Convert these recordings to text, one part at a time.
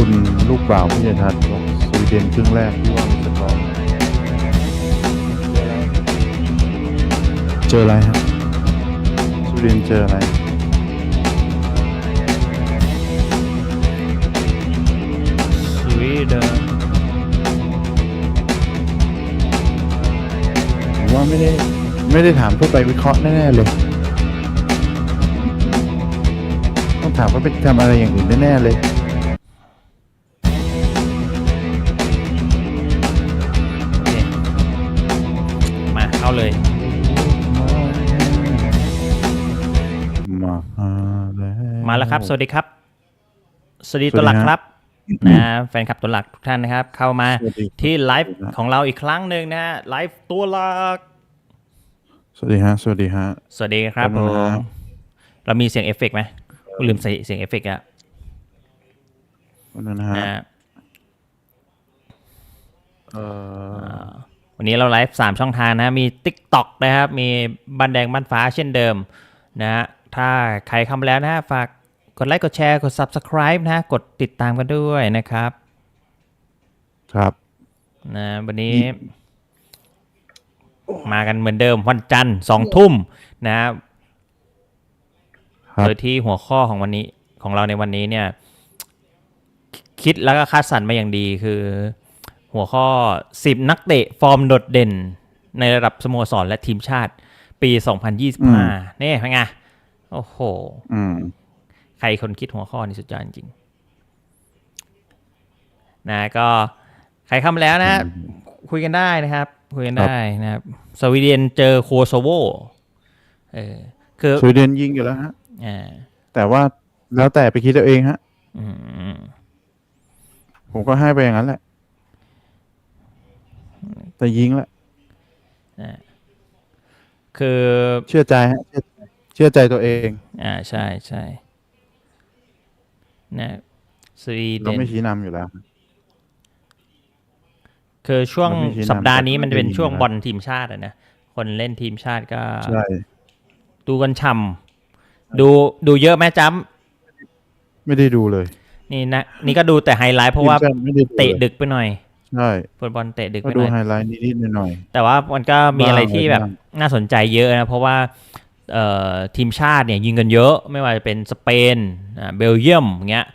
คุณลูกบ่าวพิยทัศน์บอกสวีเดนครึ่งแรกที่ว่าจะร้องเจออะไรฮะสวีเดนเจออะไรสวีเดนผมว่าไม่ได้ไม่ได้ถามเพื่อไปวิเคราะห์แน่ๆเลยต้องถามว่าไปทำอะไรอย่างอื่นแน่ๆเลย แล้วครับ สวัสดีครับ สวัสดีสวัสดีตัวหลักฮะครับนะแฟนคลับตัวหลักทุกท่านนะครับ เข้ามาสวัสดีที่ไลฟ์สวัสดีครับของเราอีกครั้งหนึ่งนะฮะไลฟ์ตัวหลัก สวัสดีฮะ สวัสดีฮะ สวัสดีครับขผอบคุณครับมเรามีเสียงเอฟเฟกต์ไหมกูลืมใส่เสียงเอฟเฟกต์อะวันนั้นนะฮะนะฮะเอ่อวันนี้เราไลฟ์สามช่องทางนะมี TikTok นะครับ มีบันแดงบันฟ้าเช่นเดิมนะฮะถ้าใครเข้ามาแล้วนะฮะฝาก กดไลค์กดแชร์กด Subscribe นะฮะกดติดตามกันด้วยนะครับ ครับนะวันนี้ มากันเหมือนเดิมวันจันทร์สองทุ่มนะครับครับโดยที่หัวข้อของวันนี้ของเราในวันนี้เนี่ย คิดแล้วก็คัดสรรมาอย่างดีคือ หัวข้อ 10 นักเตะฟอร์มโดดเด่น ในระดับสโมสรและทีมชาติ ปี 2025นี่เป็นไงโอ้โหอืม ใครคนคิดหัวข้อนี้สุดยอดจริงๆนะก็ใครเข้ามาแล้วนะ คุยกันได้นะครับ คุยกันได้นะครับ สวีเดนเจอโคโซโวเออคือสวีเดนยิงอยู่แล้วฮะอ่าแต่ว่าแล้วแต่ไปคิดเอาเองฮะอืมผมก็ให้ไปอย่างนั้นแหละ แต่ยิงแหละคือเชื่อใจฮะเชื่อเชื่อใจตัวเอง อ่าใช่ใช่ นะสวีเดเรานไม่ชี้นำอยู่แล้ว คือช่วงเราไม่ชี้นำสัปดาห์นี้แต่มันจะเป็นไม่ได้ยินช่วงนะครับ บอลทีมชาติอะนะ คนเล่นทีมชาติก็ ใช่ ดูกันช่ำดูดูเยอะไหมจ้ไม่ได้ดูเลยำนี่นะนี่ก็ดูแต่ไฮไลท์เพราะว่าทีมชติไม่ได้เตะลยดึกไปหน่อยใช่ฟุตบอลเตะดึกก็ไปหดูน่อย ไฮไลท์นิดๆหน่อยแต่ว่ามันก็มีอะไรที่แบบบ้างน่าสนใจเยอะนะ เพราะว่าเอ่อ ทีมชาติเนี่ยยิงกันเยอะไม่ว่าจะเป็นสเปนอ่าเบลเยียมเงี้ย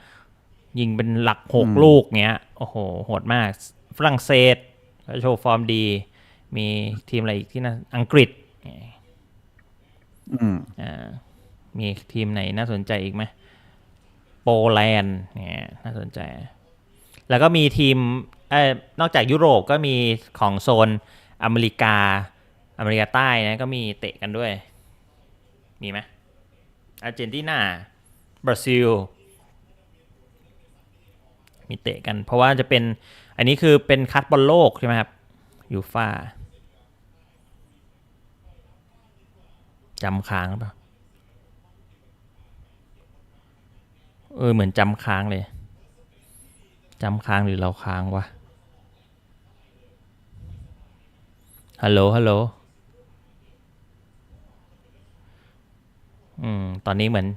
ยิงเป็นหลักหกลูกเงี้ยโอ้โหโหดมาก ฝรั่งเศสก็โชว์ฟอร์มดี มีทีมอะไรอีกที่น่าอังกฤษๆอืมอ่ามีทีมไหนน่าสนใจอีกไหมโปแลนด์เนี่ยน่าสนใจ แล้วก็มีทีมเออนอกจากยุโรปก็มีของโซนอเมริกาอเมริกาใต้นะก็มีเตะกันด้วย มีไหมอาร์เจนตินาบราซิล มีเตะกัน เพราะว่าจะเป็น อันนี้คือเป็นคัดบอลโลกใช่ไหมครับยูฟ่าจำค้างหรือเปล่าเออเหมือนจำค้างเลยจำค้างหรือเราค้างวะฮัลโหลฮัลโหล อืมตอนนี้เหมือน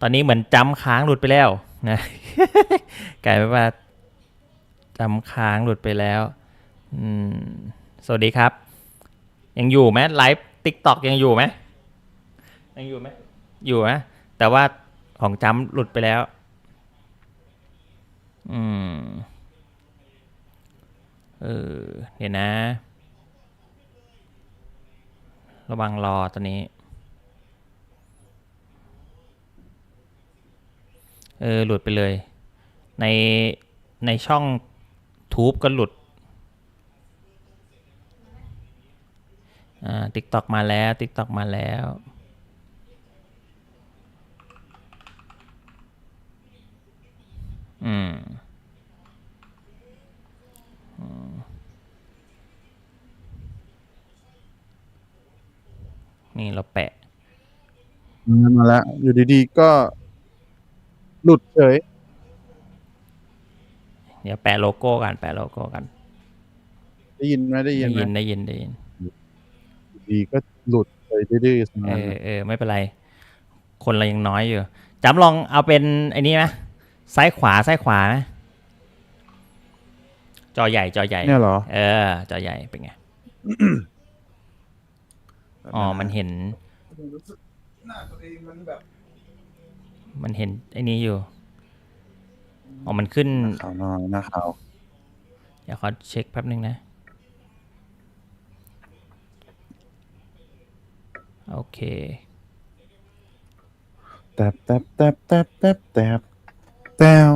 ตอนนี้เหมือนจำค้างหลุดไปแล้วนะกลายเป็นว่าจำค้างหลุดไปแล้วอืมสวัสดีครับ ยังอยู่ไหมไลฟ์ติ๊กต็อกยังอยู่ไหมยังอยู่ไหมอยู่นะแต่ว่าของจำหลุดไปแล้ว อืมเออเดี๋ยวนะ ระวังรอตอนนี้ เออหลุดไปเลย ในในช่องทูบก็หลุดอ่าติ๊กตอกมาแล้วติ๊กตอกมาแล้วอืมอืมนี่เราแปะ มาแล้วอยู่ดีๆก็ หลุดเฉยเดี๋ยวแปะโลโก้กันแปะโลโก้กัน ได้ยินไหมได้ยิได้นไหมยินได้ยินได้ยินดีก็หลุดไปดื้อๆสักเอนั้นอเออไม่เป็นไร คนเรายังน้อยอยู่จำลองเอาเป็นไอ้นี้ไหมซ้ายขวาซ้ายขวาไหมจอใหญ่จอใหญ่เนี่ยเหรอเออ จอใหญ่เป็นไงอ๋อมันเห็นรู้สึกหน้าตัวเองมันแบบ มันเห็นไอ้นี้อยู่อ๋อมันขึ้นขาวนอนหน้าขาวเดี๋ยวขอเช็คแป๊บนึงนะ โอเคแตบแตบแตบแตบแตบแตบแต้ว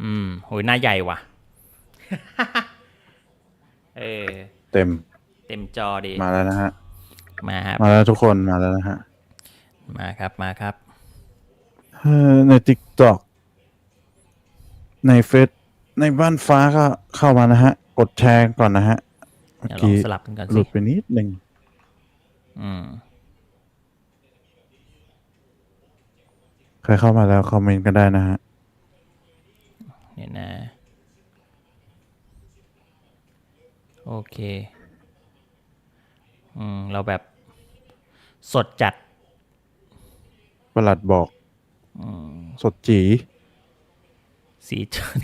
อืมโหยหน้าใหญ่ว่ะ เออ เต็ม เต็มจอดี มาแล้วนะฮะ มาครับ มาแล้วทุกคนมาแล้วนะฮะ มาครับมาครับเอ่อในติ๊กต็อกในเฟซในบ้านฟ้าก็เข้ามานะฮะ กดแชร์ก่อนนะฮะเมื่อเดี๋ยวลองกี้สลับกันก่อนหสิลุดไปนิดหนึ่งอืมใครเข้ามาแล้วคอมเมนต์กันได้นะฮะ เนี่ยนะ โอเค อืม เราแบบสดจัด ประหลัดบอกอืมสดจี สีจน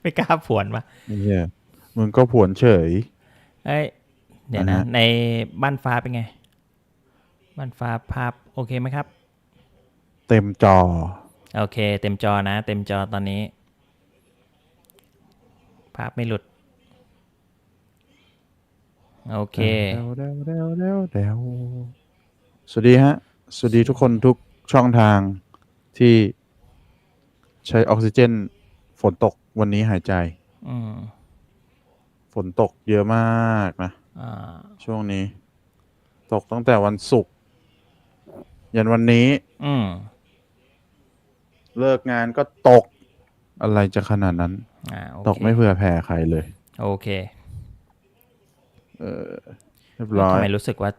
ไม่กล้าผวนปะไอ้เหี้ยมึงก็ผวนเฉย เอ้ย เดี๋ยวอ่านะฮะในบ้านฟ้าเป็นไง บ้านฟ้าภาพโอเคไหมครับ เต็มจอ โอเค เต็มจอนะ เต็มจอตอนนี้ ภาพไม่หลุด โอเคเดวเดวเดวเดวเดวสวัสดีฮะ สวัสดีทุกคนทุก ช่องทางที่ใช้ออกซิเจน ฝนตกวันนี้หายใจ อืมฝนตกเยอะมากนะอ่า ช่วงนี้ ตกตั้งแต่วันศุกร์ยันวันนี้อืมเลิกงานก็ตกอะไรจะขนาดนั้น อ่าโอเคตกไม่เผื่อแผ่ใครเลย โอเคเรียบร้อยทำไมรู้สึกว่า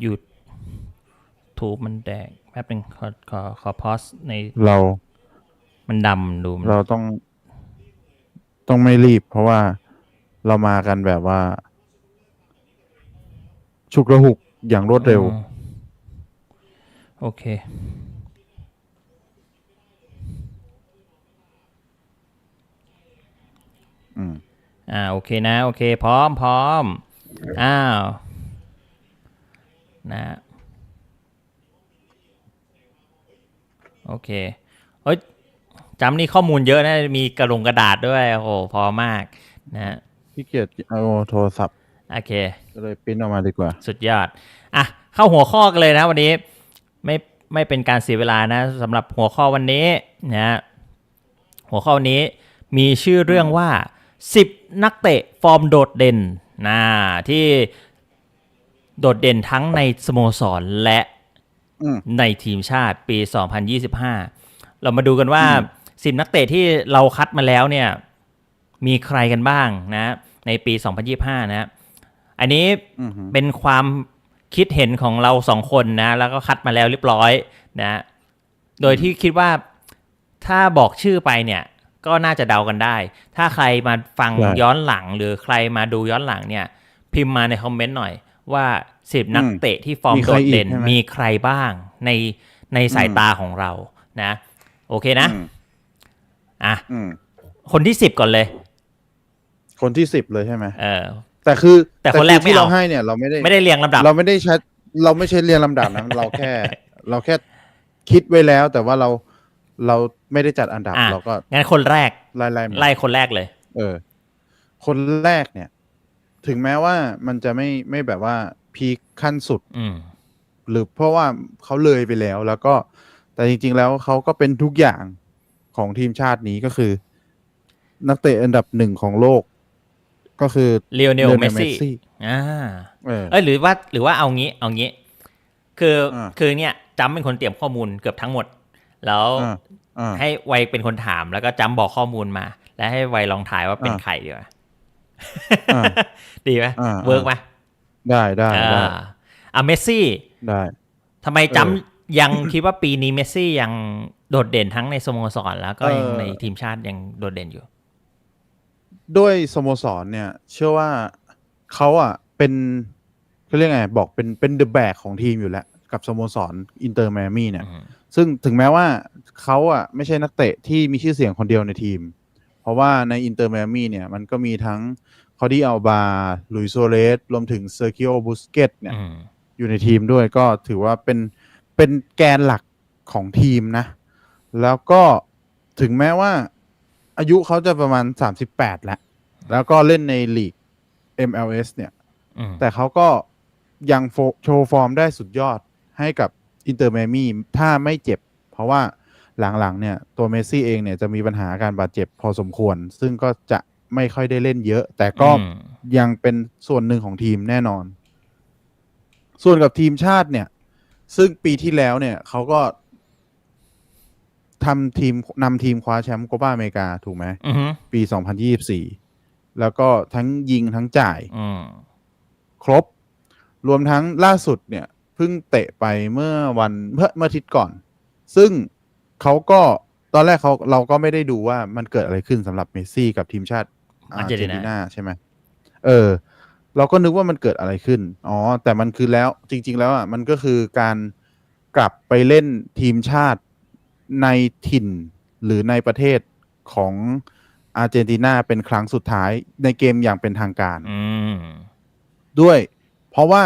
หยุ ดทูบมันแดงแป๊บหนึงขอขอขอพอสในเรา มันดำดูมันเราต้อง ต้องไม่รีบ เพราะว่าเรามากันแบบว่า ฉุกระหุกอย่างรวดเร็วอืมโอเค อืม อ่า โอเคนะ โอเค พร้อมพร้อมอ้าว นะ โอเคเฮ้ยจำนี่ข้อมูลเยอะนะ มีกระดงกระดาษด้วย โอ้โห พอมากนะพี่เกียรติเอาโทรศัพท์โอเคก็เลยปริ้นออกมาดีกว่า สุดยอด อะ เข้าหัวข้อกันเลยนะวันนี้ ไม่ไม่เป็นการเสียเวลานะสำหรับหัวข้อวันนี้นะหัวข้อวันนี้มีชื่อเรื่องว่า 10 นักเตะฟอร์มโดดเด่นนะที่โดดเด่นทั้งในสโมสรและอืม ในทีมชาติปี 2025 เรามาดูกันว่า10นักเตะที่เราคัดมาแล้วเนี่ยมีใครกันบ้างนะ ในปี 2025 นะอันนี้อือหือเป็นความคิดเห็นของเราสองคนนะ แล้วก็คัดมาแล้วเรียบร้อยนะ โดยที่คิดว่าถ้าบอกชื่อไปเนี่ย ก็น่าจะเดากันได้ ถ้าใครมาฟังใช่ย้อนหลัง หรือใครมาดูย้อนหลังเนี่ย พิมพ์มาในคอมเมนต์หน่อยว่า สิบนักอืมเตะที่ฟอร์มมีโดใครดอีกเด่นใช่ไหมมีใครบ้างในในสายอืมตาของเรานะ โอเคนะอืมอะอืมคนที่สิบก่อนเลย คนที่สิบเลยใช่ไหมเออ แต่คือ แต่คนแรกที่ไม่เอาเราให้เนี่ย เราไม่ได้ไม่ได้เรียงลำดับ เราไม่ได้ใช้เราไม่ใช่เรียนลำดับนะเราแค่ เราแค่คิดไว้แล้ว แต่ว่าเราเราไม่ได้จัดอันดับอะเราก็งั้นคนแรกไล่ไล่มาไล่คนแรกเลย เออ คนแรกเนี่ย ถึงแม้ว่ามันจะไม่ไม่แบบว่า พีคขั้นสุดอืมหรือเพราะว่าเขาเลยไปแล้ว แล้วก็แต่จริง ๆ แล้วเขาก็เป็นทุกอย่างของทีมชาตินี้ก็คือ นักเตะอันดับหนึ่งของโลก ก็คือเลโอเนล Lionel เมสซี่ Messi อ่าเออเอ้ยหรือว่าหรือว่าเอางี้ เอางี้ คืออาคือเนี่ยจำเป็นคนเตรียมข้อมูลเกือบทั้งหมด แล้วอ่าอ่าให้ไวเป็นคนถามแล้วก็จำบอกข้อมูลมา แล้วให้ไวลองถ่ายว่าเป็นอ่าใครดีกว่าอ่าดีไหมอ่าเวิร์กไหม ได้ได้ได้อ่าอะเมสซี่ได้ทำไมจำยังคิดว่าปีนี้เมสซี่ยังโดดเด่นทั้งในสโมสรแล้วก็ยังเออในทีมชาติยังโดดเด่นอยู่ ด้วยสโมสรเนี่ย เชื่อว่าเขาอะเป็นเขาเรียกไง บอกเป็นเป็นเดอะแบกของทีมอยู่แล้ว กับสโมสรอินเตอร์แมมี่เนี่ยอืมซึ่งถึงแม้ว่าเขาอะไม่ใช่นักเตะที่มีชื่อเสียงคนเดียวในทีมราะว่าในอินเตอร์ i ม m i เนี่ย มันก็มีทั้ง คอดี้อัลบาลุยโซเลสรวมถึงเซอร์ i ิโอบุสเกตเนี่ยอืมอยู่ในทีมด้วยก็ถือว่าเป็นเป็นแกนหลักของทีมนะ แล้วก็ถึงแม้ว่าอายุเขาจะประมาณ 38 แล้ว แล้วก็เล่นในลีก MLS เนี่ยอืมแต่เขาก็ยังโฟโชว์ฟอร์มได้สุดยอดให้กับอินเตอร์ i ม m i ถ้าไม่เจ็บ เพราะว่าหลังๆเนี่ย ตัวเมสซี่เองเนี่ยจะมีปัญหาการบาดเจ็บพอสมควร ซึ่งก็จะ ไม่ค่อยได้เล่นเยอะ แต่ก็อืมยังเป็นส่วนหนึ่งของทีมแน่นอน ส่วนกับทีมชาติเนี่ย ซึ่งปีที่แล้วเนี่ยเขาก็ทำทีมนำทีมคว้าแชมป์โคปาอเมริกา ถูกไหมอือฮึปี2024แล้วก็ทั้งยิงทั้งจ่ายอืมครบ รวมทั้งล่าสุดเนี่ยเพิ่งเตะไปเมื่อวันเมื่อเมื่ออาทิตย์ก่อน ซึ่งเขาก็ตอนแรกเขาเราก็ไม่ได้ดูว่ามันเกิดอะไรขึ้นสำหรับเมสซี่กับทีมชาติ อาร์เจนตินาใช่ไหมเออ เราก็นึกว่ามันเกิดอะไรขึ้น อ๋อ แต่มันคือแล้วจริง ๆ แล้วอะมันก็คือการกลับไปเล่นทีมชาติในถิ่นหรือในประเทศของอาร์เจนตินาเป็นครั้งสุดท้ายในเกมอย่างเป็นทางการอืมด้วย เพราะว่า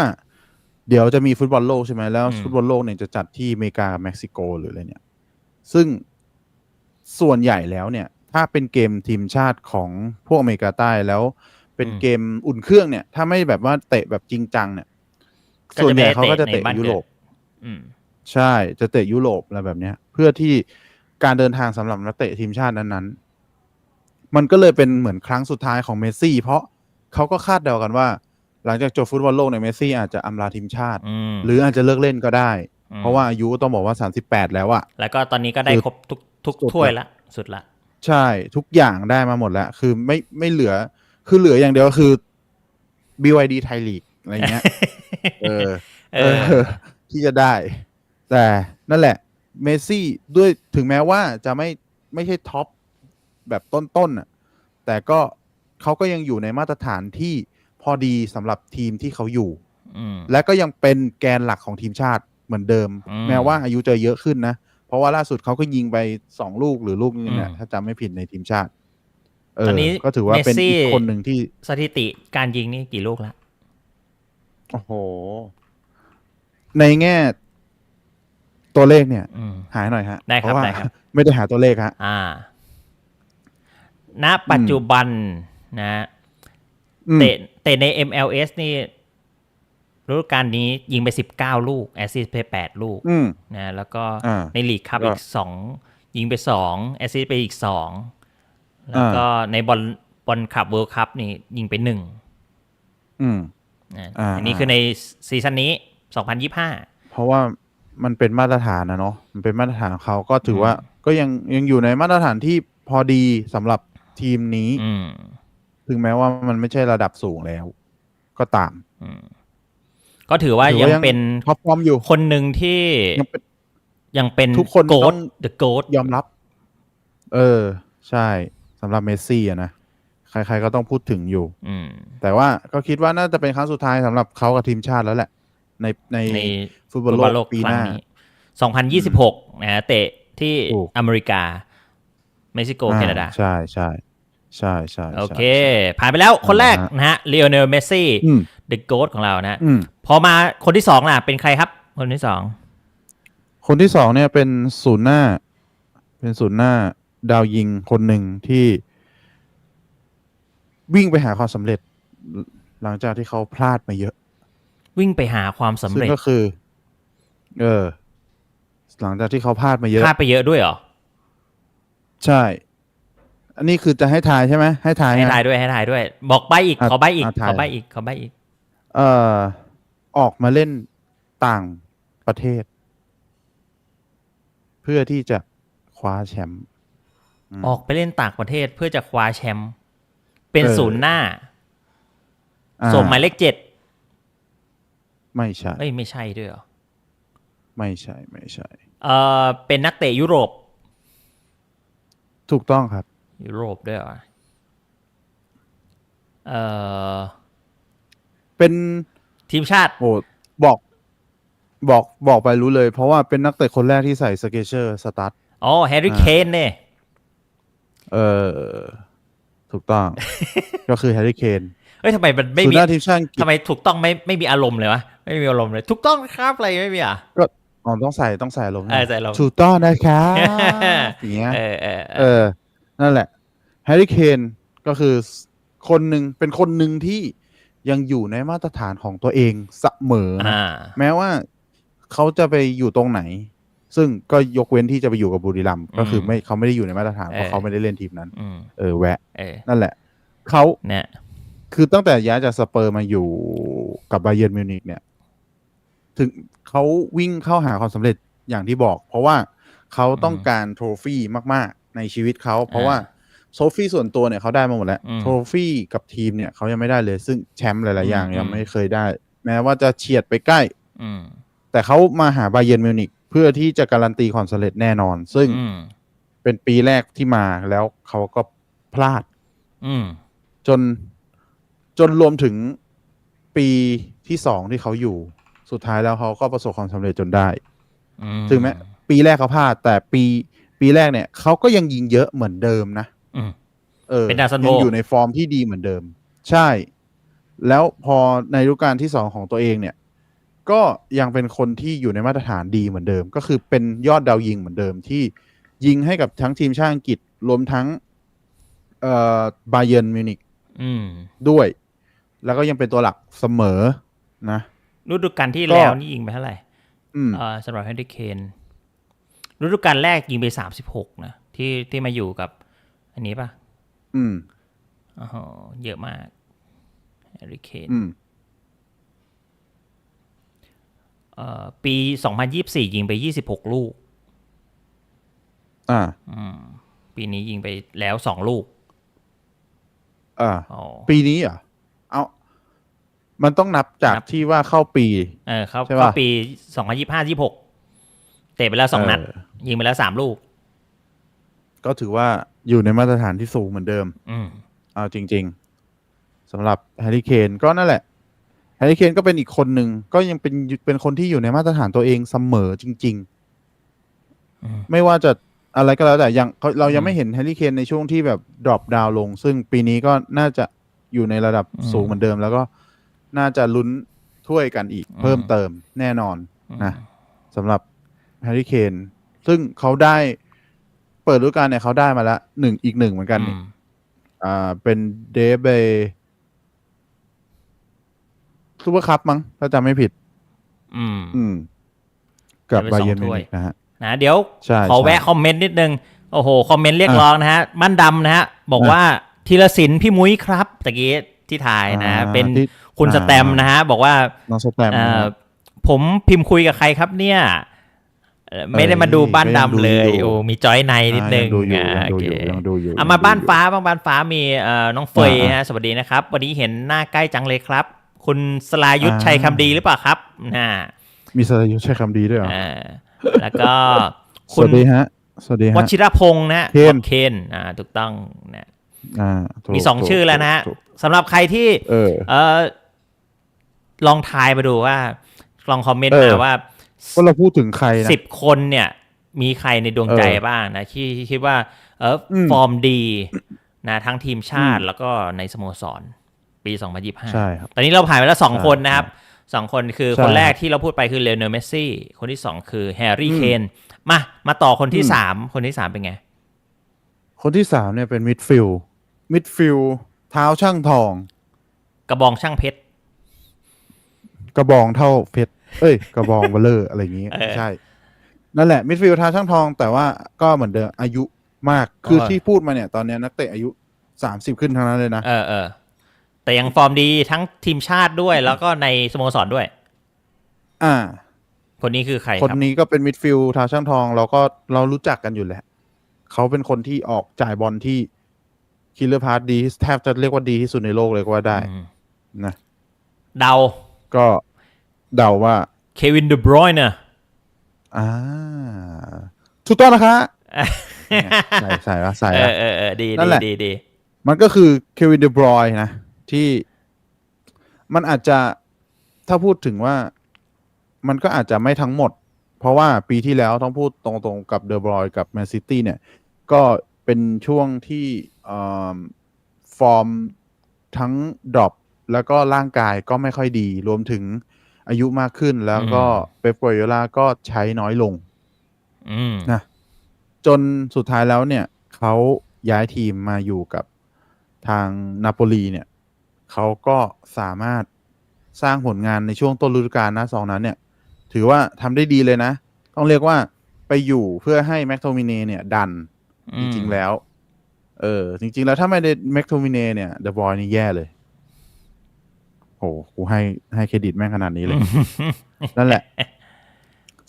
เดี๋ยวจะมีฟุตบอลโลกใช่ไหมแล้วอืมฟุตบอลโลกเนี่ยจะจัดที่อเมริกากับเม็กซิโกหรืออะไรเนี่ย ซึ่งส่วนใหญ่แล้วเนี่ย ถ้าเป็นเกมทีมชาติของพวกอเมริกาใต้แล้ว เป็นเกมอุ่นเครื่องเนี่ย ถ้าไม่แบบว่าเตะแบบจริงจังเนี่ย ส่วนใหญ่เขาก็จะเตะยุโรปอืมใช่จะเตะยุโรปอะไรแบบเนี้ย เพื่อที่การเดินทางสำหรับนักเตะทีมชาตินั้นๆ มันก็เลยเป็นเหมือนครั้งสุดท้ายของเมสซี่ เพราะเขาก็คาดเดากันว่า หลังจากจบฟุตบอลโลกในยเมสซี่อาจจะอำลาทีมชาติอืมหรืออาจจะเลิกเล่นก็ได้อืมเพราะว่าอายุต้องบอกว่า38แล้วอะแล้วก็ตอนนี้ก็ได้คือครบทุกทุกสุดถ้วยละละ สุดละ ใช่ทุกอย่างได้มาหมดแล้ว คือไม่ไม่เหลือ คือเหลืออย่างเดียวก็คือ BYD ไทยลีกอะไรเงี้ยเออเอเอออที่จะได้ แต่นั่นแหละ เมสซี่ด้วยถึงแม้ว่าจะไม่ไม่ใช่ท็อปแบบต้นๆน่ะ แต่ก็เขาก็ยังอยู่ในมาตรฐานที่พอดีสำหรับทีมที่เขาอยู่อืมและก็ยังเป็นแกนหลักของทีมชาติเหมือนเดิมอืมแม้ว่าอายุจะเยอะขึ้นนะ เพราะว่าล่าสุดเขาก็ยิงไปสองลูกหรือลูกนึงเนี่ยอืมถ้าจำไม่ผิดในทีมชาติเอตออนนี้ก็ถือว่าเป็นเมสซี่อีกคนหนึ่งที่สถิติการยิงนี่กี่ลูกละโอ้โห ในแง่ ตัวเลขเนี่ยอืมหายหน่อยฮะได้ครับเพาะว่าได้ครับ ไม่ได้หาตัวเลขฮะอ่า ณ ปัจจุบันนะอืมเตะเตะใน MLS นี่ ฤดูกาลนี้ยิงไป 19 ลูก แอสซิสต์ไป 8 ลูกอืมนะแล้วก็อ่าในลีกครับก็อีก 2 ยิงไป 2 แอสซิสต์ไปอีก 2 แล้วก็ในบอลบอลคับเวิลด์คัพนี่ยิงไป 1อืมนะอ่าอันนี้คือในซีซั่นนี้ 2025 เพราะว่ามันเป็นมาตรฐานนะเนาะมันเป็นมาตรฐานของเขาก็ถืออมว่าก็ยังยังอยู่ในมาตรฐานที่พอดีสำหรับทีมนี้อืมถึงแม้ว่ามันไม่ใช่ระดับสูงแล้ว ก็ตามอืม ก็ถือว่าถือยัว่างยังเป็นท็อปฟอร์มอยู่คนหนึ่งที่ยังเป็นยังเป็นทุกคนโกต้ดอง the goat ยอมรับ เออ ใช่สำหรับเมสซี่อะนะ ใครๆก็ต้องพูดถึงอยู่อืมแต่ว่าก็คิดว่าน่าจะเป็นครั้งสุดท้ายสำหรับเขากับทีมชาติแล้วแหละ ในในในฟุตบอลฟุตบอลโลโลกกปีคหรั้งน้านี้2026นะฮะเตะที่ถูกอเมริกา เม็กซิโกอ่แคนาดาใช่ใช่ใช่ใช่ใช่โอเค ผ่านไปแล้วคนแรกอ่าฮะนะฮะเลโอเนลเมสซี่ อืม the goat ของเรานะฮะอืมพอมาคนที่สองล่ะ เป็นใครครับ คนที่สอง คนที่สองเนี่ยเป็นศูนย์หน้า เป็นศูนย์หน้า ดาวยิงคนหนึ่งที่ วิ่งไปหาความสำเร็จ หลังจากที่เขาพลาดมาเยอะ วิ่งไปหาความสำซึ่งเร็จก็คือ เออ หลังจากที่เขาพลาดมาเยอะพลาดไปเยอะด้วยเหรอ ใช่อันนี้คือจะให้ทายใช่ไหมให้ทายให้ฮะทายด้วยให้ทายด้วย บอกใบอีกอะขอใบอีกอะทายขอใบอีกขอใบอีก เอ่อออกมาเล่นต่างประเทศ เพื่อที่จะคว้าแชมป์มออกไปเล่นต่างประเทศเพื่อจะคว้าแชมป์เป็นเออศูนย์หน้าอ่าส่งหมายเลขเจ็ดไม่ใช่เอ้ยไม่ใช่ด้วยเหรอไม่ใช่ไม่ใช่ เออเป็นนักเตะยุโรป ถูกต้องครับ ยุโรปด้วยเหรอเออ เป็นทีมชาติ โอ้บอกบอกบอกไปรู้เลย เพราะว่าเป็นนักเตะคนแรกที่ใส่สเกเชอร์สตั๊ดอ๋อแฮร์รี่อ่าเคนเนี่ยเออถูกต้อง ก็คือแฮร์รี่เคนเอ้ยทำไมมันไม่ศูนมีย์หน้าทีมชาติอังกฤษทำไมถูกต้องไม่ไม่มีอารมณ์เลยวะไม่มีอารมณ์เลยถูกต้องครับอะไรไม่มีอะอ๋อต้องใส่ต้องใส่ลงเออใส่อารมณ์ถูกต้องนะครับอย่างเงี้ยเออเออเอเอออ นั่นแหละแฮร์รี่เคนก็คือคนหนึ่งเป็นคนหนึ่งที่ ยังอยู่ในมาตรฐานของตัวเองเสมอนะอ่าแม้ว่าเขาจะไปอยู่ตรงไหน ซึ่งก็ยกเว้นที่จะไปอยู่กับบุรีรัมย์ก็คือไม่เขาไม่ได้อยู่ในมาตรฐานเพราะเขาไม่ได้เล่นทีมนั้นอืมเออแวะเออนั่นแหละเขาเนี่ยคือตั้งแต่ย้ายจากสเปอร์มาอยู่กับบาเยิร์นมิวนิกเนี่ย ถึงเขาวิ่งเข้าหาความสำเร็จอย่างที่บอก เพราะว่าเขาต้องการโทรฟี่มาก ๆ ในชีวิตเขาเพราะว่า โทรฟี่ส่วนตัวเนี่ยเขาได้มาหมดแล้วอืมโทรฟี่กับทีมเนี่ยเขายังไม่ได้เลย ซึ่งแชมป์หลาย ๆ อย่างอืมยังไม่เคยได้ แม้ว่าจะเฉียดไปใกล้อืมแต่เขามาหาบาเยิร์นมิวนิกเพื่อที่จะการันตีความสำเร็จแน่นอน ซึ่งอืมเป็นปีแรกที่มาแล้วเขาก็พลาดอืมจนจนรวมถึงปีที่สองที่เขาอยู่ สุดท้ายแล้วเขาก็ประสบความสำเร็จจนได้อืมถึงแม้ปีแรกเขาพลาด แต่ปีปีแรกเนี่ยเขาก็ยังยิงเยอะเหมือนเดิมนะอืม เออเป็นดาวซันโวยังอยู่ในฟอร์มที่ดีเหมือนเดิม ใช่ แล้วพอในฤดูกาลที่สองของตัวเองเนี่ย ก็ยังเป็นคนที่อยู่ในมาตรฐานดีเหมือนเดิม ก็คือเป็นยอดดาวยิงเหมือนเดิมที่ยิงให้กับทั้งทีมชาติอังกฤษรวมทั้งเอ่อบาเยิร์นมิวนิกอืมด้วย แล้วก็ยังเป็นตัวหลักเสมอนะฤดูกาลที่ก็แล้วนี่ยิงไปเท่าไหร่อืมเอ่อสำหรับแฮร์รี่เคนฤดูกาลแรกยิงไปสามสิบหกนะที่ที่มาอยู่กับ อันนี้ป่ะ อืมอ๋อเยอะมากแฮร์รี่เคนอืมเอ่อปีสองพันยี่สี่ยิงไปยี่สิบหกลูก อ่าอืมปีนี้ยิงไปแล้วสองลูก อ่าอ๋อปีนี้เหรอะเอามันต้องนับจากนับที่ว่าเข้าปี เออเขาใช่ปะเขาปีสองพันยี่ห้ายี่หกเตะไปแล้วสองนัดเออยิงไปแล้วสามลูก ก็ถือว่า อยู่ในมาตรฐานที่สูงเหมือนเดิม อืมเอาจริง ๆสำหรับแฮร์รี่เคนก็นั่นแหละแฮร์รี่เคนก็เป็นอีกคนหนึ่งก็ยังเป็นเป็นคนที่อยู่ในมาตรฐานตัวเองเสมอจริงอืมๆไม่ว่าจะอะไรก็แล้วแต่ยังเขาเรายังอืมไม่เห็นแฮร์รี่เคนในช่วงที่แบบดรอปดาวลง ซึ่งปีนี้ก็น่าจะอยู่ในระดับอืมสูงเหมือนเดิม แล้วก็น่าจะลุ้นถ้วยกันอีกอืมเพิ่มเติมแน่นอนนะอืมสำหรับแฮร์รี่เคนซึ่งเขาได้ เปิดฤดูกาลเนี่ยเขาได้มาแล้วหนึ่งอีกหนึ่งเหมือนกันนี่อืมอ่า เป็นเดฟเบซูเปอร์คัพมั้งถ้าจำไม่ผิด อืม อืม กับได้บาไปสองเยิร์นมิวถ้วยนิกนะฮะนะเดี๋ยวใช่ขอใช่แวะคอมเมนต์นิดนึง โอ้โห คอมเมนต์เรียกอะร้องนะฮะบ้านดำนะฮะ บอกอะว่าธีรศิลป์พี่มุ้ยครับตะกี้ที่ถ่ายนะอ่าเป็นที่คุณอ่าสแตมป์นะฮะ บอกว่าน้องสแตมป์เอ่นะอฮะผมพิมพ์คุยกับใครครับเนี่ยเอ่อ ไม่ได้มาดูบ้านดำเลยก็ยังดูอยู่โอ้มีจอยในนิดนึงยังดูอยู่อ่ายังดูอยู่โอเคยังดูอยู่เอามายังดูบ้านอยู่ฟ้าบ้างบ้านฟ้ามีเอ่อน้องเฟยอ่านะฮะสวัสดีนะครับ วันนี้เห็นหน้าใกล้จังเลยครับ คุณสลายุทธอ่าชัยคำดีหรือเปล่าครับน่ามีสรยุทธใช้คำดีด้วยเหรออ่าแล้วก็สคุวัณสดีฮะสวัสดีวฮะชิรพงศ์นะฮะเคนเคนอ่าถูกต้องนะอ่าถูกมีสองถูกชื่อแล้วนะฮะถูกสำหรับใครที่เออเออลองทายมาดูว่าลองคอมเมนต์เออมาว่า ก็เราพูดถึงใครนะสิบคนเนี่ย มีใครในดวงใจเออบ้างนะที่ที่คิดว่า เอออมฟอร์มดีนะทั้งทีมชาติอืมแล้วก็ในสโมสร ปี2025ใช่ครับตอนนี้เราผ่านไปแล้วสองใช่คนนะครับสองคนคือใช่คนแรกที่เราพูดไปคือเลโอเนลเมสซี่ คนที่สองคือแฮร์รี่อืมเคนมามาต่อคนที่อืมสามคนที่สามเป็นไง คนที่สามเนี่ยเป็นมิดฟิลด์มิดฟิลด์เท้าช่างทอง กระบองช่างเพชร กระบองเท่าเพชร เอ้ย กระบองเบลเลอร์อะไรอย่างงี้ เออ ใช่ นั่นแหละมิดฟิลด์เท้าช่างทอง แต่ว่าก็เหมือนเดิมอายุมากคือเออที่พูดมาเนี่ย ตอนเนี้ยนักเตะอายุสามสิบขึ้นทั้งนั้นเลยนะ เออเออแต่ยังฟอร์มดีทั้งทีมชาติด้วย แล้วก็ในสโมสรด้วย อ่า คนนี้คือใครคนครับ นี้ก็เป็นมิดฟิลด์เท้าช่างทอง เราก็เรารู้จักกันอยู่แหละ เขาเป็นคนที่ออกจ่ายบอลที่คิลเลอร์พาร์ดีแทบจะเรียกว่าดีที่สุดในโลกเลยก็ว่าได้อืม นะ เดา ก็ เดาว่าเควินเดบรอยเนอร์อ่าถูกต้องนะคะเนี่ยใส่ใส่ละใส่เอละอเออเออดีนั่ดีนแหละดีดีมันก็คือเควินเดบรอยนะ ที่มันอาจจะถ้าพูดถึงว่ามันก็อาจจะไม่ทั้งหมด เพราะว่าปีที่แล้วต้องพูดตรงๆกับเดบรอยกับแมนซิตี้เนี่ย ก็เป็นช่วงที่เอิ่มฟอร์มทั้งดรอปแล้วก็ร่างกายก็ไม่ค่อยดี รวมถึง อายุมากขึ้นแล้วก็เป๊ปกัวร์ดิโอลาก็ใช้น้อยลงอืมนะจนสุดท้ายแล้วเนี่ย เขาย้ายทีมมาอยู่กับทางนาโปลีเนี่ย เขาก็สามารถสร้างผลงานในช่วงต้นฤดูกาลนะสองนั้นเนี่ย ถือว่าทำได้ดีเลยนะ ต้องเรียกว่าไปอยู่เพื่อให้แม็กโทมิเนเนี่ย ดัน จริง ๆ แล้ว เออ จริง ๆ แล้วถ้าไม่ได้แม็กโทมิเนเนี่ยเดอะบอยนี่แย่เลย โหกูให้ให้เครดิตแม่งขนาดนี้เลย นั่นแหละ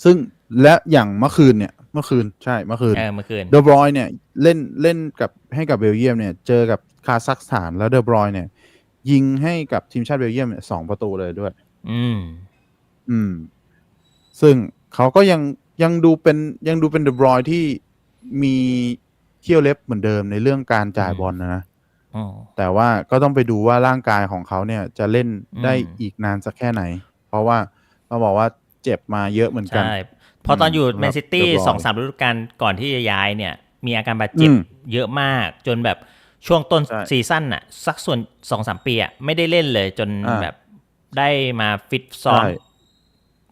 ซึ่งและอย่างเมื่อคืนเนี่ย เมื่อคืนใช่เมื่อคืนเออเมื่อคืนเดอบรอยเนี่ย เล่นเล่นกับให้กับเบลเยียมเนี่ย เจอกับคาซัคสถานแล้วเดอบรอยเนี่ย ยิงให้กับทีมชาติเบลเยียมเนี่ยสองประตูเลยด้วย อืม อืม ซึ่งเขาก็ยังยังดูเป็นยังดูเป็นเดอบรอยที่มีเที่ยวเล็บเหมือนเดิมในเรื่องการจ่ายอืมบอลนะนะอ๋อ แต่ว่าก็ต้องไปดูว่าร่างกายของเขาเนี่ยจะเล่นได้อืมอีกนานสักแค่ไหน เพราะว่าเราบอกว่าเจ็บมาเยอะเหมือนกัน ใช่เพอตอนอยู่อืมแมนซิตี้ครับสองสามฤดูกาลก่อนที่จะย้ายเนี่ย มีอาการบาดเจ็บอืมเยอะมากจนแบบช่วงต้นใช่ซีซั่นน่ะสักส่วนสองสามปีอะไม่ได้เล่นเลยจนอ่าแบบได้มาฟิตซ้อมใช่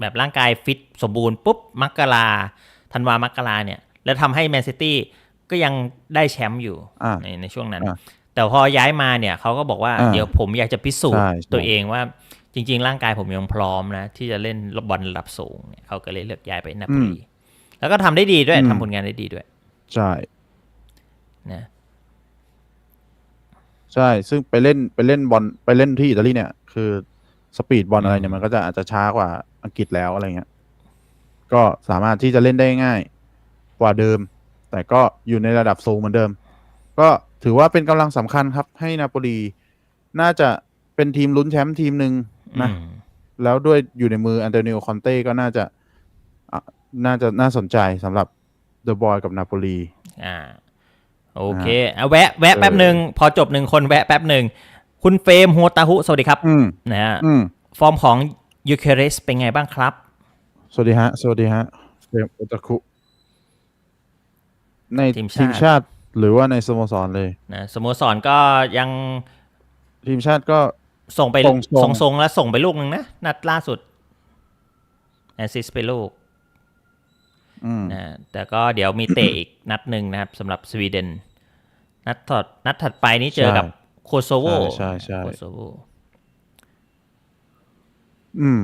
แบบร่างกายฟิตสมบูรณ์ปุ๊บมกราธันวามกราเนี่ย แล้วทำให้แมนซิตี้ก็ยังได้แชมป์อยู่อ่าในในช่วงนั้นอ่า แต่พอย้ายมาเนี่ยเขาก็บอกว่าอ่าเดี๋ยวผมอยากจะพิสูจน์ใช่ใช่ตัวเองว่าจริง ๆ ร่างกายผมยังพร้อมนะ ที่จะเล่นบอลระดับสูงเนี่ยเขาก็เลยเลือกย้ายไปนาโปลีแล้วก็ทำได้ดีด้วยอืมทำผลงานได้ดีด้วย ใช่นะใช่ ซึ่งไปเล่นไปเล่นบอลไปเล่นที่อิตาลีเนี่ย คือสปีดบอลอะไรเนี่ยมันก็จะอาจจะช้ากว่าอังกฤษแล้วอะไรเงี้ย ก็สามารถที่จะเล่นได้ง่าย กว่าเดิม แต่ก็อยู่ในระดับสูงเหมือนเดิม ก็ ถือว่าเป็นกำลังสำคัญครับ ให้นาโปลีน่าจะเป็นทีมลุ้นแชมป์ทีมหนึ่งนะอืมแล้วด้วยอยู่ในมืออันเตโนิโอคอนเต้ก็น่าจะอะน่าจะน่าสนใจสำหรับเดอะบอยกับนาโปลีอ่าโอเคเอาแวะแวะแป๊บหนึ่งพอจบหนึ่งคนแวะแป๊บหนึ่งคุณเฟรมโฮตาฮุสวัสดีครับอืมนะฮะอืมฟอร์มของยูเคเรสเป็นไงบ้างครับ สวัสดีฮะ สวัสดีฮะเฟรมโอตาคุในทีมชาติทีมชาติ หรือว่าในสโมสรเลยนะสโมสรก็ยังทีมชาติก็ส่งไปส่งส่ส่งงส่งแล้วส่งไปลูกหนึ่งนะนัดล่าสุดแอสซิสไปลูกอืมนะแต่ก็เดี๋ยวมีเตะอีกนัดหนึ่งนะครับสำหรับสวีเดน นัดถัดนัดถัดไปนี้เจอกับโคโซโวใช่ใช่ใช่โคโซโวอืม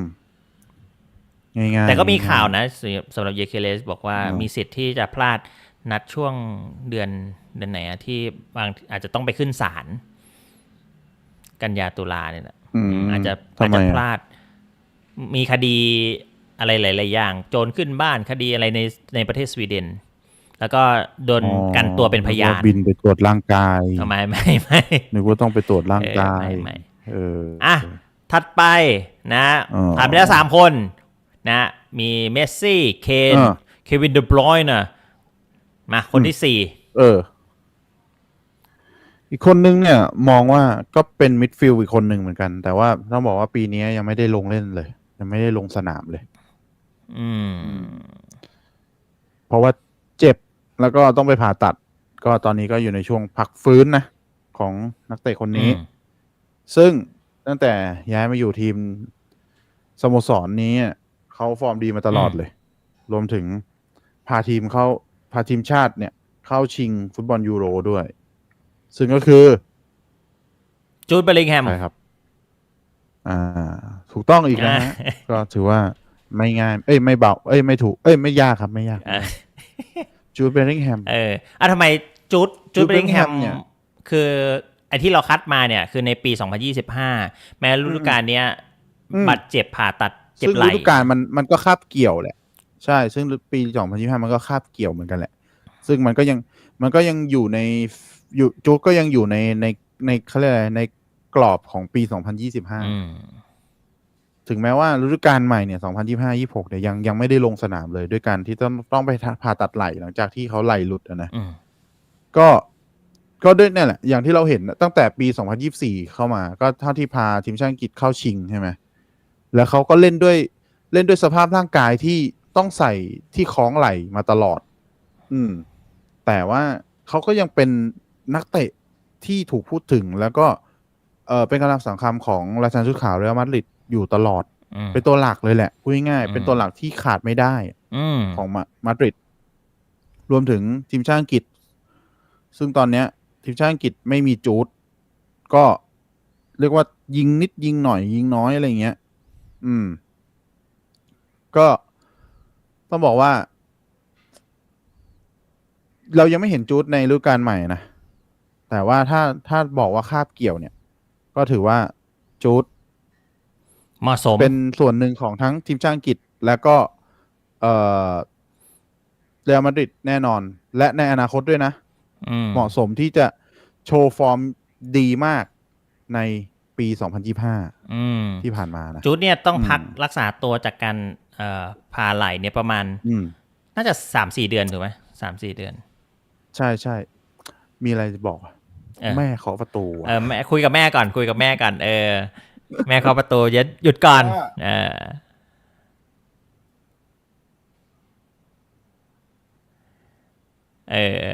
ง่ายๆแต่ก็มีง่ยๆข่าวนะสำสำหรับเยเคเลสบอกว่าอืมมีสิทธิ์ที่จะพลาด นัดช่วงเดือนเดือนไหนอะที่บางอาจจะต้องไปขึ้นศาลกันยาตุลาเนี่ยแหละอืมอาจจะทำอาจไมจะอะพลาด มีคดีอะไรหลาย ๆ อย่าง โจรขึ้นบ้านคดีอะไรในในประเทศสวีเดน แล้วก็โดนอ๋อกันตัวเป็นพยานนึกว่บินไปตรวจร่างกายทำไมไม่ไม่นึกว่าต้องไปตรวจร่างกายเออไม่ไม่เอออะถัดไปนะอ๋อผ่านไปแล้วสามคนนะ มีเมสซี่ เคนอ่าเควินเดบรอยนะ มาคนที่สี่เออ อีกคนนึงเนี่ย มองว่าก็เป็นมิดฟิลด์อีกคนหนึ่งเหมือนกัน แต่ว่าต้องบอกว่าปีนี้ยังไม่ได้ลงเล่นเลย ยังไม่ได้ลงสนามเลย อืม เพราะว่าเจ็บแล้วก็ต้องไปผ่าตัด ก็ตอนนี้ก็อยู่ในช่วงพักฟื้นนะ ของนักเตะคนนี้อืมซึ่งตั้งแต่ย้ายมาอยู่ทีมสโมสรนี้เขาฟอร์มดีมาตลอดเลย รวมถึงพาทีมเข้าพาทีมชาติเนี่ย เข้าชิงฟุตบอลยูโรด้วย ซึ่งก็คือ จูดเบลลิงแฮมใช่ครับ อ่า ถูกต้องอีกแล้วอ่าฮะก็ถือว่าไม่ง่าย เอ้ยไม่เบา เอ้ยไม่ถูก เอ้ยไม่ยากครับไม่ยากอะจูดเบลลิงแฮมเอออะทำไมจูดจูด Jude เบลลิงแฮม Bellingham เนี่ยคือไอ้ที่เราคัดมาเนี่ย คือในปี 2025 แม้ฤดูกาลเนี้ยอืมบาดเจ็บผ่าตัดเจ็บซึ่งไหฤล่ดูกาลมันมันก็คาบเกี่ยวแหละ ใช่ ซึ่งปี2025มันก็คาบเกี่ยวเหมือนกันแหละ ซึ่งมันก็ยังมันก็ยังอยู่ในอยู่จูดก็ยังอยู่ในในในเขาเรียกอะไรในกรอบของปี2025อืมถึงแม้ว่าฤดูกาลใหม่เนี่ย2025 26เนี่ยยังยังไม่ได้ลงสนามเลยด้วยการที่ต้องต้องไปผ่าตัดไหล่หลังจากที่เขาไหล่หลุดอะนะอืมก็ก็ด้วยนั่นแหละ อย่างที่เราเห็นตั้งแต่ปี 2024 เข้ามา ก็เท่าที่พาทีมชาติอังกฤษเข้าชิงใช่ไหม แล้วเขาก็เล่นด้วยเล่นด้วยสภาพร่างกายที่ ต้องใส่ที่คล้องไหล่มาตลอด อืม แต่ว่าเขาก็ยังเป็นนักเตะที่ถูกพูดถึงแล้วก็ เออเป็นกำลังสำคัญของราชันชุดขาวเรอัลมาดริดอยู่ตลอดอืมเป็นตัวหลักเลยแหละพูดง่ายอืมๆเป็นตัวหลักที่ขาดไม่ได้อืมของมามาดริดรวมถึงทีมชาติอังกฤษ ซึ่งตอนเนี้ย ทีมชาติอังกฤษไม่มีจูดก็เรียกว่ายิงนิดยิงหน่อยยิงน้อยอะไรเงี้ย อืม ก็ ต้องบอกว่า เรายังไม่เห็นจูดในฤดูกาลใหม่นะ แต่ว่าถ้าถ้าบอกว่าคาบเกี่ยวเนี่ย ก็ถือว่าจูดเหมาะสมเป็นส่วนหนึ่งของทั้งทีมชาติอังกฤษ แล้วก็ เอ่อเรอัลมาดริดแน่นอน และในอนาคตด้วยนะอืมเหมาะสมที่จะโชว์ฟอร์มดีมากในปี 2025อืมที่ผ่านมานะ จูดเนี่ยต้องพักอืมรักษาตัวจากการ เอ่อพาไหลเนี่ยประมาณอืมน่าจะสามสี่เดือนถูกไหมสามสี่เดือน ใช่ใช่มีอะไรจะบอกอะเออแม่เคาะประตูอะเออแม่คุยกับแม่ก่อนคุยกับแม่ก่อนเออ แม่เข้าประตูอย่าหยุดก่อนว่าเออเออ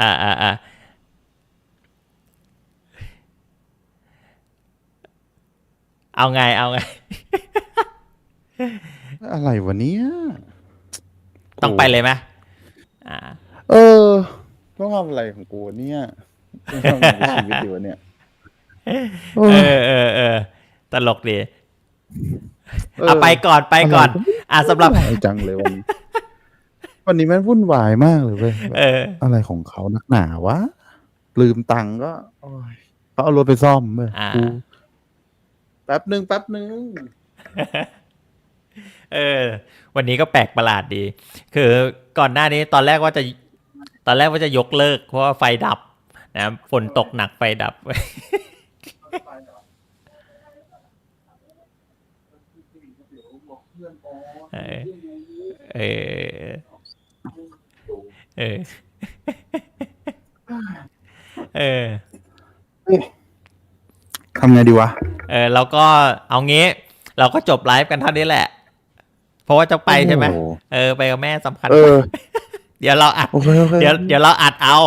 อ่าอ่าอ่าเอาไง เอาไง อะไรวะเนี้ยต้องไปเลยไหมอ่า เออต้องทำอะไรของกูวะเนี่ยต้องทำอะไรกับชีวิตอยู่วะเนี่ยโอ้เอยอเออเออตลกดีเออเอาไปก่อนไปก่อน อะสำหรับวุ่นวายจังเลยวันนี้ วันนี้แม่งวุ่นวายมากเลยเว้ยเออ อะไรของเขานักหนาวะ ลืมตังค์ก็โอ้ยเขาเอารถไปซ่อมเว้ยอ่า กูแป๊บหนึ่งแป๊บหนึ่งเออ วันนี้ก็แปลกประหลาดดี คือก่อนหน้านี้ตอนแรกว่าจะ ตอนแรกว่าจะยกเลิก เพราะว่าไฟดับนะฝนตกหนักไฟดับ เออเออ เออ เออทำไงดีวะ เออเราก็เอางี้ เราก็จบไลฟ์กันเท่านี้แหละ เพราะว่าจะไปใช่ไหมโอ้โหเออ ไปกับแม่สำคัญ เออ เดี๋ยวเราอัดโอเคโอเคเดี๋ยวเดี๋ยวเราอัดเอา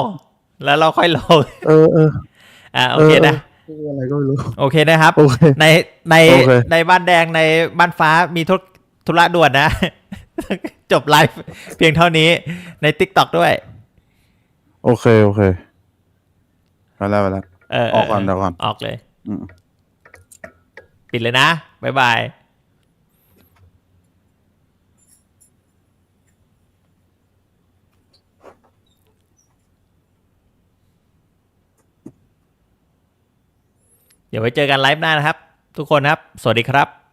แล้วเราค่อยลง เออเอออ่าโอเคนะเอออะไรก็ไม่รู้ โอเคนะครับโอเคในในโอเคในบ้านแดงในบ้านฟ้ามีธุรธุระด่วนนะ จบไลฟ์เพียงเท่านี้ใน t ิ k t o k ด้วย โอเค โอเคไปแล้วไปแล้วเออออกก่อนเดี๋ยวก่อนออกเลยอืมปิดเลยนะบ๊ายบายเดี๋ยวไว้เจอกันไลฟ์หน้านะครับ ทุกคนครับ สวัสดีครับ